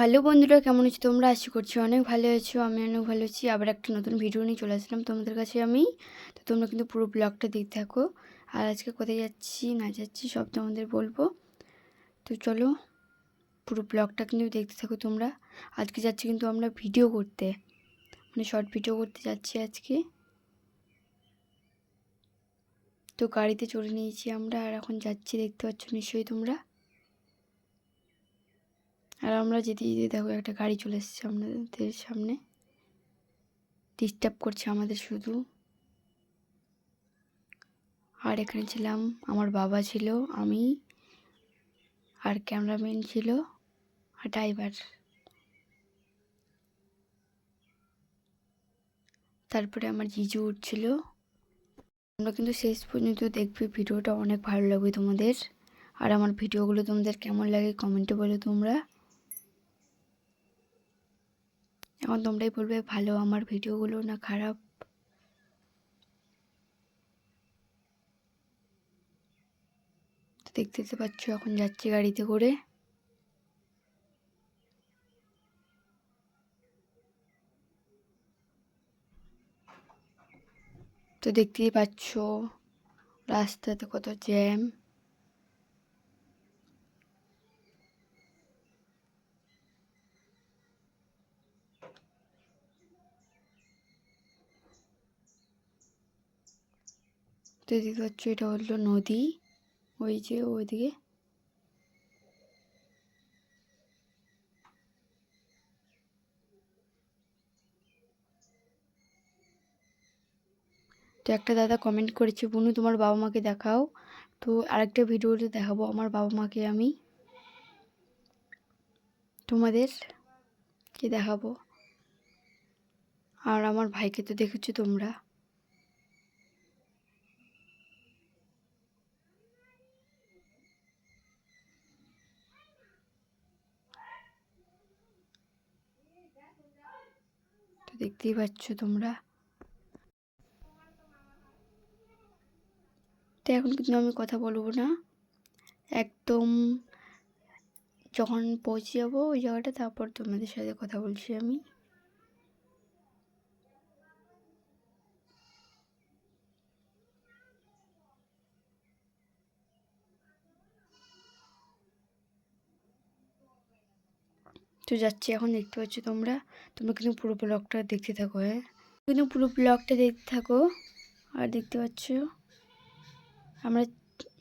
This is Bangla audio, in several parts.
হ্যালো বন্ধুরা, কেমন আছো? তোমরা আশা করছি অনেক ভালো আছো, আমি অনেক ভালো আছি। আবার একটা নতুন ভিডিও নিয়ে চলে আসলাম তোমাদের কাছে আমি। তো তোমরা কিন্তু পুরো ব্লগটা দেখতে থাকো। আর আজকে কোথায় যাচ্ছি, না যাচ্ছি, সব তোমাদের বলব। তো চলো, পুরো ব্লগটা কিন্তু দেখতে থাকো তোমরা। আজকে যাচ্ছি কিন্তু আমরা ভিডিও করতে। মানে শর্ট ভিডিও করতে যাচ্ছি আজকে। তো গাড়িতে চড়ে নিয়েছি আমরা, আর এখন যাচ্ছি, দেখতে পাচ্ছ নিশ্চয়ই তোমরা। আর আমরা যেতে যেতে দেখো একটা গাড়ি চলে এসেছে আমাদের সামনে। ডিস্টার্ব করছে আমাদের শুধু। আর এখানে ছিলাম, আমার বাবা ছিল, আমি আর ক্যামেরাম্যান ছিল আর ড্রাইভার। তারপরে আমার জিজু উঠছিল। তোমরা কিন্তু শেষ পর্যন্ত দেখবে ভিডিওটা, অনেক ভালো লাগবে তোমাদের। আর আমার ভিডিওগুলো তোমাদের কেমন লাগে কমেন্টে বলো তোমরা। এখন তোমরাই বলবে, ভালো, আমার ভিডিওগুলো না খারাপ? দেখতে পাচ্ছ, এখন যাচ্ছি গাড়িতে করে। তো দেখতেই পাচ্ছ, রাস্তাতে কত জ্যাম। তো দেখতে পাচ্ছ এটা হলো নদী। ওই যে ওইদিকে। তো একটা দাদা কমেন্ট করেছে, বুনু, তোমার বাবা মাকে দেখাও। তো আরেকটা ভিডিওতে দেখাবো আমার বাবা মাকে আমি। তোমাদের কে দেখাবো? আর আমার ভাইকে তো দেখেছ তোমরা। দেখতেই পাচ্ছ তোমরা। তো এখন কিন্তু আমি কথা বলব না। একদম যখন পৌঁছে যাব ওই জায়গাটা, তারপর তোমাদের সাথে কথা বলছি আমি। তো যাচ্ছি এখন, দেখতে পাচ্ছ তোমরা? তোমরা কিন্তু পুরো ব্লগটা দেখতে থাকো হ্যাঁ? কিন্তু পুরো ব্লগটা দেখতে থাকো, আর দেখতে পাচ্ছ? আমরা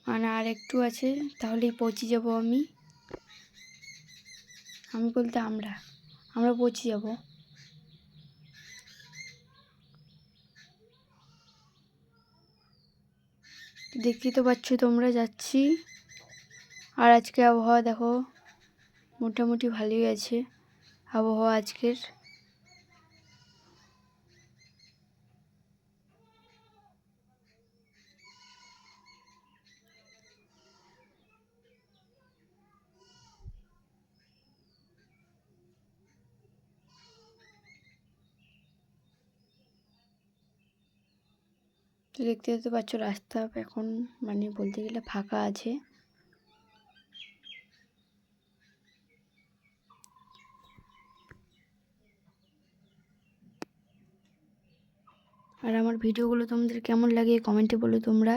মানে আর একটু আছে তাহলেই পৌঁছে যাব আমি। আমি বলতে আমরা আমরা পৌঁছে যাব। দেখতেই তো পাচ্ছ তোমরা, যাচ্ছি। আর আজকে আবহাওয়া দেখো। মোটামুটি ভালোই আছে। আবহাওয়া আজকের? দেখতে দেখতে পাচ্ছ রাস্তা এখন মানে বলতে গেলে ফাঁকা আছে। আর আমার ভিডিওগুলো তোমাদের কেমন লাগে কমেন্টে বলো তোমরা।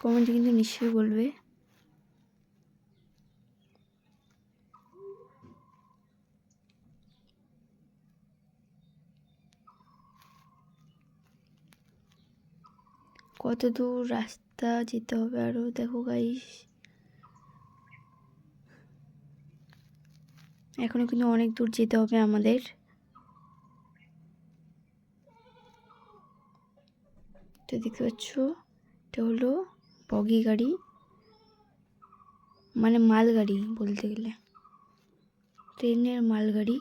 কমেন্টে কিন্তু নিশ্চয়ই বলবে। কত দূর রাস্তা যেতে হবে আরও দেখো গাইস এখনও কিন্তু অনেক দূর যেতে হবে আমাদের। তো দেখতে পাচ্ছ, এটা হলো বগি গাড়ি। মানে মালগাড়ি বলতে গেলে। ট্রেনের মালগাড়ি।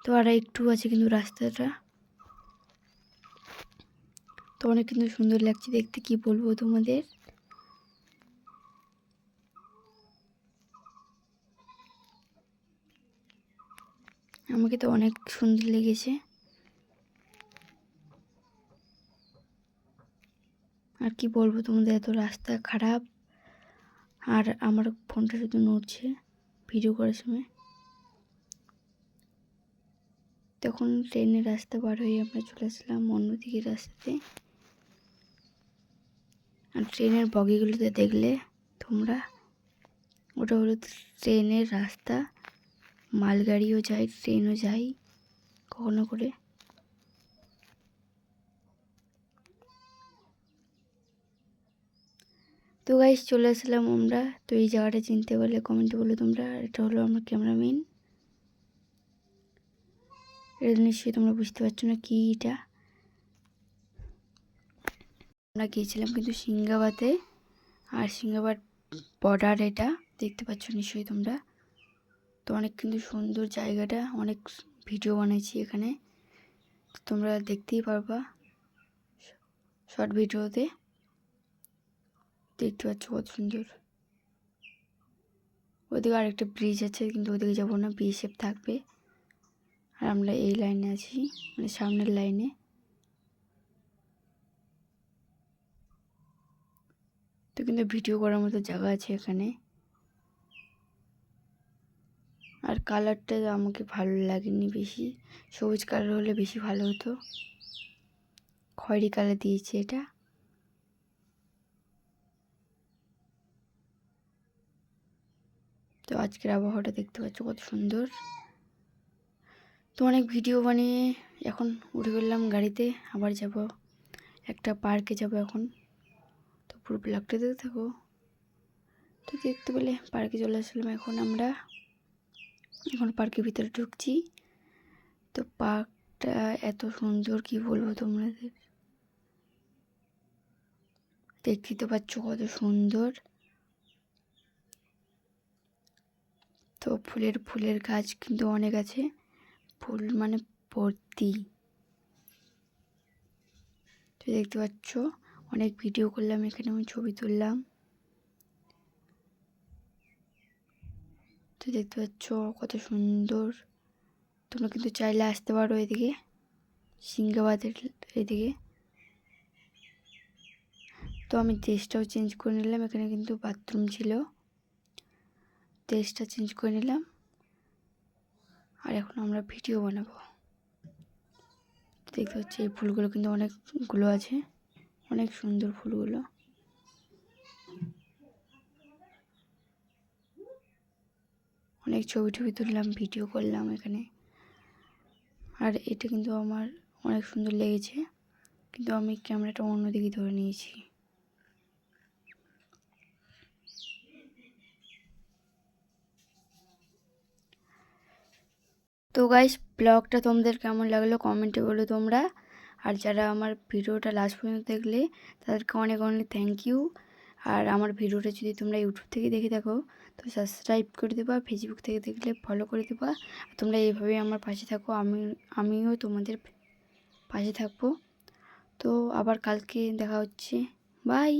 তো আর একটু আছে কিন্তু রাস্তাটা। তো অনেক কিন্তু সুন্দর লাগছে দেখতে, কি বলব তোমাদের? আমাকে তো অনেক সুন্দর লেগেছে। আর কি বলব, তোমাদের এত রাস্তা খারাপ। আর আমার ফোনটা শুধু নড়ছে, ভিডিও করার সময়। তখন ট্রেনের রাস্তা পার হয়ে আমরা চলে আসলাম অন্যদিকে রাস্তাতে। আর ট্রেনের বগিগুলোতে দেখলে তোমরা, ওটা হলো ট্রেনের রাস্তা। মালগাড়িও যায়, ট্রেনও যায়, কখনো করে। তো গাইস চলে আসলাম আমরা। তো এই জায়গাটা চিনতে পারলে কমেন্টে বলো তোমরা। এটা হলো আমার ক্যামেরাম্যান এটা নিশ্চয়ই তোমরা বুঝতে পারছ না কি এটা। আমরা গিয়েছিলাম কিন্তু সিঙ্গাবাদে আর সিঙ্গাবাদ বর্ডার এটা, দেখতে পাচ্ছ নিশ্চয়ই তোমরা। তো অনেক কিন্তু সুন্দর জায়গাটা, অনেক ভিডিও বানিয়েছি এখানে। তোমরা দেখতেই পারবা। শর্ট ভিডিওতে দেখতে পাচ্ছ কত সুন্দর। ওদিকে আরেকটা ব্রিজ আছে, কিন্তু ওদিকে যাব না বিএসএফ থাকবে। আর আমরা এই লাইনে আছি মানে সামনের লাইনে তো কিন্তু ভিডিও করার মতো জায়গা আছে এখানে। আর কালারটা আমাকে ভালো লাগেনি বেশি। সবুজ কালার হলে বেশি ভালো হতো। খয়েরি কালার দিয়েছে এটা। তো আজকের আবহাওয়াটা দেখতে পাচ্ছ কত সুন্দর। তো অনেক ভিডিও বানিয়ে এখন উঠে পড়লাম গাড়িতে, আবার যাব। একটা পার্কে যাব এখন। তো পুরো ব্লগটা দেখতে থাকো। তো দেখতে পেলে পার্কে চলে আসলাম এখন আমরা। এখন পার্কের ভিতরে ঢুকছি। তো পার্কটা এত সুন্দর, কি বলব তোমাদের? দেখতে তো পাচ্ছ কত সুন্দর। তো ফুলের ফুলের গাছ কিন্তু অনেক আছে। ফুল মানে ভর্তি। তো দেখতে পাচ্ছ, অনেক ভিডিও করলাম, এখানে আমি ছবি তুললাম। তো দেখতে পাচ্ছ, কত সুন্দর। তোমরা কিন্তু চাইলে আসতে পারো এদিকে সিঙ্গাবাদের এদিকে। তো আমি ড্রেসটাও চেঞ্জ করে নিলাম, এখানে কিন্তু বাথরুম ছিল। দেশটা চেঞ্জ করে নিলাম। আর এখন আমরা ভিডিও বানাবো। দেখতে পাচ্ছি এই ফুলগুলো কিন্তু অনেকগুলো আছে। অনেক সুন্দর ফুলগুলো। অনেক ছবি টবি তুললাম, ভিডিও করলাম এখানে। আর এটা কিন্তু আমার অনেক সুন্দর লেগেছে। কিন্তু আমি ক্যামেরাটা অন্যদিকে ধরে নিয়েছি। তো গাইস ব্লগটা তোমাদের কেমন লাগল কমেন্টে বলো তোমরা। আর যারা আমার ভিডিওটা লাস্ট পর্যন্ত দেখলে, তাদেরকে অনেক অনেক থ্যাংক ইউ আর আমার ভিডিওটা যদি তোমরা ইউটিউব থেকে দেখে থাকো, তো সাবস্ক্রাইব করে দেবা ফেসবুক থেকে দেখলে ফলো করে দেবা। তোমরা এইভাবেই আমার পাশে থাকো, আমি, আমিও তোমাদের পাশে থাকব। তো আবার কালকে দেখা হচ্ছে। বাই